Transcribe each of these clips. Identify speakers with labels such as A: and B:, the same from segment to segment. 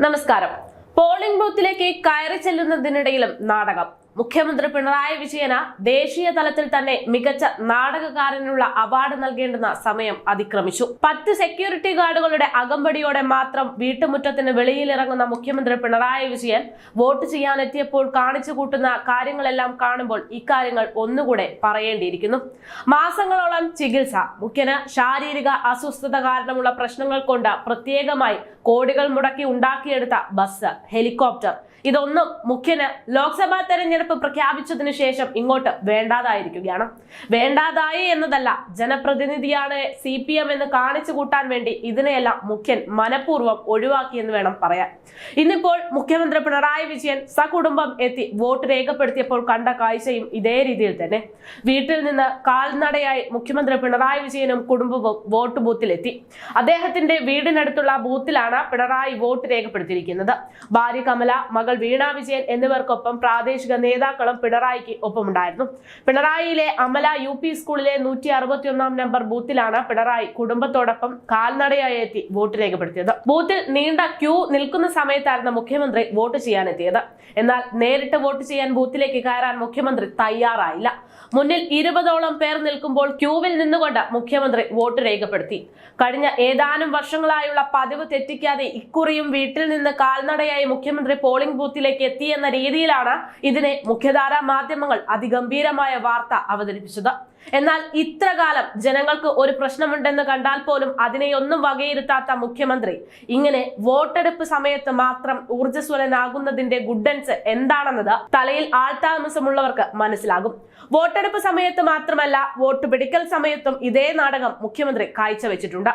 A: നമസ്കാരം. പോളിംഗ് ബൂത്തിലേക്ക് കയറി ചെല്ലുന്നതിനിടയിലും നാടകം. മുഖ്യമന്ത്രി പിണറായി വിജയന് ദേശീയ തലത്തിൽ തന്നെ മികച്ച നാടകകാരനുള്ള അവാർഡ് നൽകേണ്ടുന്ന സമയം അതിക്രമിച്ചു. പത്ത് സെക്യൂരിറ്റി ഗാർഡുകളുടെ അകമ്പടിയോടെ മാത്രം വീട്ടുമുറ്റത്തിന് വെളിയിലിറങ്ങുന്ന മുഖ്യമന്ത്രി പിണറായി വിജയൻ വോട്ട് ചെയ്യാനെത്തിയപ്പോൾ കാണിച്ചു കൂട്ടുന്ന കാര്യങ്ങളെല്ലാം കാണുമ്പോൾ ഇക്കാര്യങ്ങൾ ഒന്നുകൂടെ പറയേണ്ടിയിരിക്കുന്നു. മാസങ്ങളോളം ചികിത്സ മുഖ്യന് ശാരീരിക അസ്വസ്ഥത കാരണമുള്ള പ്രശ്നങ്ങൾ കൊണ്ട് പ്രത്യേകമായി കോടികൾ മുടക്കി ഉണ്ടാക്കിയെടുത്ത ബസ് ഹെലികോപ്റ്റർ ഇതൊന്നും മുഖ്യന് ലോക്സഭാ തെരഞ്ഞെടുപ്പ് പ്രഖ്യാപിച്ചതിന് ശേഷം ഇങ്ങോട്ട് വേണ്ടാതായിരിക്കുകയാണ്. വേണ്ടാതായി എന്നതല്ല ജനപ്രതിനിധിയാണ് സി പി എം എന്ന് കാണിച്ചു കൂട്ടാൻ വേണ്ടി ഇതിനെയെല്ലാം മുഖ്യൻ മനഃപൂർവം ഒഴിവാക്കിയെന്ന് വേണം പറയാൻ. ഇന്നിപ്പോൾ മുഖ്യമന്ത്രി പിണറായി വിജയൻ സകുടുംബം എത്തി വോട്ട് രേഖപ്പെടുത്തിയപ്പോൾ കണ്ട കാഴ്ചയും ഇതേ രീതിയിൽ തന്നെ. വീട്ടിൽ നിന്ന് കാൽനടയായി മുഖ്യമന്ത്രി പിണറായി വിജയനും കുടുംബവും വോട്ട് ബൂത്തിലെത്തി. അദ്ദേഹത്തിന്റെ വീടിനടുത്തുള്ള ബൂത്തിലാണ് പിണറായി വോട്ട് രേഖപ്പെടുത്തിയിരിക്കുന്നത്. ഭാര്യ കമല മകൾ വീണ വിജയൻ എന്നിവർക്കൊപ്പം പ്രാദേശിക നേതാക്കളും പിണറായിക്ക് ഒപ്പമുണ്ടായിരുന്നു. പിണറായിയിലെ അമല യു പി സ്കൂളിലെ നൂറ്റി അറുപത്തിയൊന്നാം നമ്പർ ബൂത്തിലാണ് പിണറായി കുടുംബത്തോടൊപ്പം കാൽനടയായി എത്തി വോട്ട് രേഖപ്പെടുത്തിയത്. ബൂത്തിൽ നീണ്ട ക്യൂ നിൽക്കുന്ന സമയത്തായിരുന്നു മുഖ്യമന്ത്രി വോട്ട് ചെയ്യാനെത്തിയത്. എന്നാൽ നേരിട്ട് വോട്ട് ചെയ്യാൻ ബൂത്തിലേക്ക് കയറാൻ മുഖ്യമന്ത്രി തയ്യാറായില്ല. മുന്നിൽ ഇരുപതോളം പേർ നിൽക്കുമ്പോൾ ക്യൂവിൽ നിന്നുകൊണ്ട് മുഖ്യമന്ത്രി വോട്ട് രേഖപ്പെടുത്തി. കഴിഞ്ഞ ഏതാനും വർഷങ്ങളായുള്ള പതിവ് തെറ്റിക്കാതെ ഇക്കുറിയും വീട്ടിൽ നിന്ന് കാൽനടയായി മുഖ്യമന്ത്രി പോളിംഗ് ബൂത്തിലേക്ക് എത്തിയെന്ന രീതിയിലാണ് ഇതിനെ മുഖ്യധാരാ മാധ്യമങ്ങൾ അതിഗംഭീരമായ വാർത്ത അവതരിപ്പിച്ചത്. എന്നാൽ ഇത്ര കാലം ജനങ്ങൾക്ക് ഒരു പ്രശ്നമുണ്ടെന്ന് കണ്ടാൽ പോലും അതിനെയൊന്നും വകയിരുത്താത്ത മുഖ്യമന്ത്രി ഇങ്ങനെ വോട്ടെടുപ്പ് സമയത്ത് മാത്രം ഊർജസ്വലനാകുന്നതിന്റെ ഗുഡൻസ് എന്താണെന്നത് തലയിൽ ആൾതാമസമുള്ളവർക്ക് മനസ്സിലാകും. വോട്ടെടുപ്പ് സമയത്ത് മാത്രമല്ല വോട്ട് പിടിക്കൽ സമയത്തും ഇതേ നാടകം മുഖ്യമന്ത്രി കാഴ്ചവെച്ചിട്ടുണ്ട്.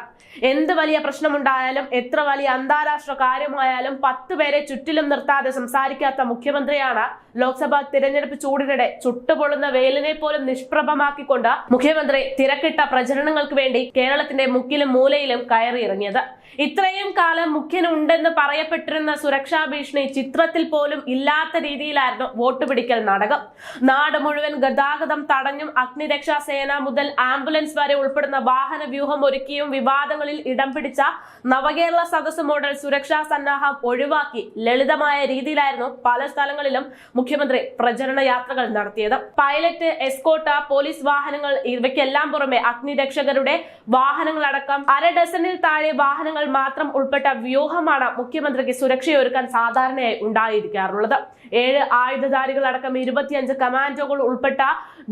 A: എന്ത് വലിയ പ്രശ്നമുണ്ടായാലും എത്ര വലിയ അന്താരാഷ്ട്ര കാര്യമായാലും പത്ത് പേരെ ചുറ്റിലും നിർത്താതെ സംസാരിക്കാത്ത മുഖ്യമന്ത്രിയാണ് ലോക്സഭാ തിരഞ്ഞെടുപ്പ് ചൂടിനിടെ ചുട്ടുപൊള്ളുന്ന വെയിലിനെ പോലും നിഷ്പ്രഭമാക്കിക്കൊണ്ട് മുഖ്യമന്ത്രി തിരക്കിട്ട പ്രചരണങ്ങൾക്ക് വേണ്ടി കേരളത്തിന്റെ മുക്കിലും മൂലയിലും കയറിയിറങ്ങിയത്. ഇത്രയും കാലം മുഖ്യനുണ്ടെന്ന് പറയപ്പെട്ടിരുന്ന സുരക്ഷാ ഭീഷണി ചിത്രത്തിൽ പോലും ഇല്ലാത്ത രീതിയിലായിരുന്നു വോട്ട് പിടിക്കൽ നാടകം. നാട് മുഴുവൻ ഗതാഗതം തടഞ്ഞും അഗ്നിരക്ഷാ സേന മുതൽ ആംബുലൻസ് വരെ ഉൾപ്പെടുന്ന വാഹന വ്യൂഹം ഒരുക്കിയും വിവാദങ്ങളിൽ ഇടം പിടിച്ച നവകേരള സദസ് മോഡൽ സുരക്ഷാ സന്നാഹം ഒഴിവാക്കി ലളിതമായ രീതിയിലായിരുന്നു പല സ്ഥലങ്ങളിലും മുഖ്യമന്ത്രി പ്രചരണ യാത്രകൾ നടത്തിയത്. പൈലറ്റ് എസ്കോട്ട പോലീസ് വാഹനങ്ങൾ ഇവയ്ക്കെല്ലാം പുറമെ അഗ്നിരക്ഷകരുടെ വാഹനങ്ങളടക്കം അര ഡസനിൽ താഴെ വാഹനങ്ങൾ മാത്രം ഉൾപ്പെട്ട വ്യൂഹമാണ് മുഖ്യമന്ത്രിക്ക് സുരക്ഷയൊരുക്കാൻ സാധാരണയായി ഉണ്ടായിരിക്കാറുള്ളത്. ഏഴ് ആയുധധാരികളടക്കം ഇരുപത്തിയഞ്ച് കമാൻഡോകൾ ഉൾപ്പെട്ട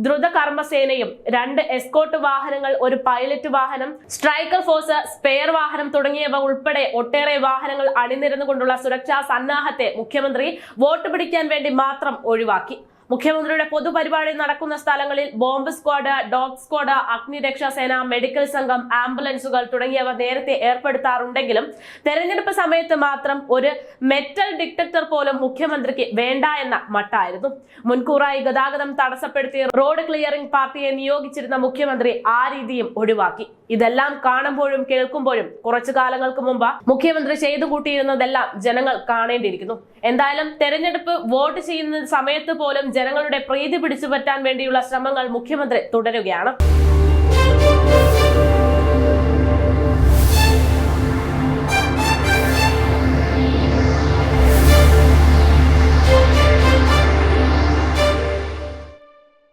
A: ദ്രുത കർമ്മസേനയും രണ്ട് എസ്കോട്ട് വാഹനങ്ങൾ ഒരു പൈലറ്റ് വാഹനം സ്ട്രൈക്കർ ഫോഴ്സ് സ്പെയർ വാഹനം തുടങ്ങിയവ ഉൾപ്പെടെ ഒട്ടേറെ വാഹനങ്ങൾ അണിനിരന്നുകൊണ്ടുള്ള സുരക്ഷാ സന്നാഹത്തെ മുഖ്യമന്ത്രി വോട്ട് പിടിക്കാൻ വേണ്ടി മാത്രം ഒഴിവാക്കി. മുഖ്യമന്ത്രിയുടെ പൊതുപരിപാടി നടക്കുന്ന സ്ഥലങ്ങളിൽ ബോംബ് സ്ക്വാഡ് ഡോഗ് സ്ക്വാഡ് അഗ്നിരക്ഷാ സേന മെഡിക്കൽ സംഘം ആംബുലൻസുകൾ തുടങ്ങിയവ നേരത്തെ ഏർപ്പെടുത്താറുണ്ടെങ്കിലും തെരഞ്ഞെടുപ്പ് സമയത്ത് മാത്രം ഒരു മെറ്റൽ ഡിറ്റക്ടർ പോലും മുഖ്യമന്ത്രിക്ക് വേണ്ട എന്ന മട്ടായിരുന്നു. മുൻകൂറായി ഗതാഗതം തടസ്സപ്പെടുത്തി റോഡ് ക്ലിയറിംഗ് പാർട്ടിയെ നിയോഗിച്ചിരുന്ന മുഖ്യമന്ത്രി ആ രീതിയും ഒഴിവാക്കി. ഇതെല്ലാം കാണുമ്പോഴും കേൾക്കുമ്പോഴും കുറച്ചു കാലങ്ങൾക്ക് മുമ്പ് മുഖ്യമന്ത്രി ചെയ്തു കൂട്ടിയിരുന്നതെല്ലാം ജനങ്ങൾ കാണേണ്ടിയിരിക്കുന്നു. എന്തായാലും തെരഞ്ഞെടുപ്പ് വോട്ട് ചെയ്യുന്ന സമയത്ത് പോലും ജനങ്ങളുടെ പ്രീതി പിടിച്ചു പറ്റാൻ വേണ്ടിയുള്ള ശ്രമങ്ങൾ മുഖ്യമന്ത്രി തുടരുകയാണ്.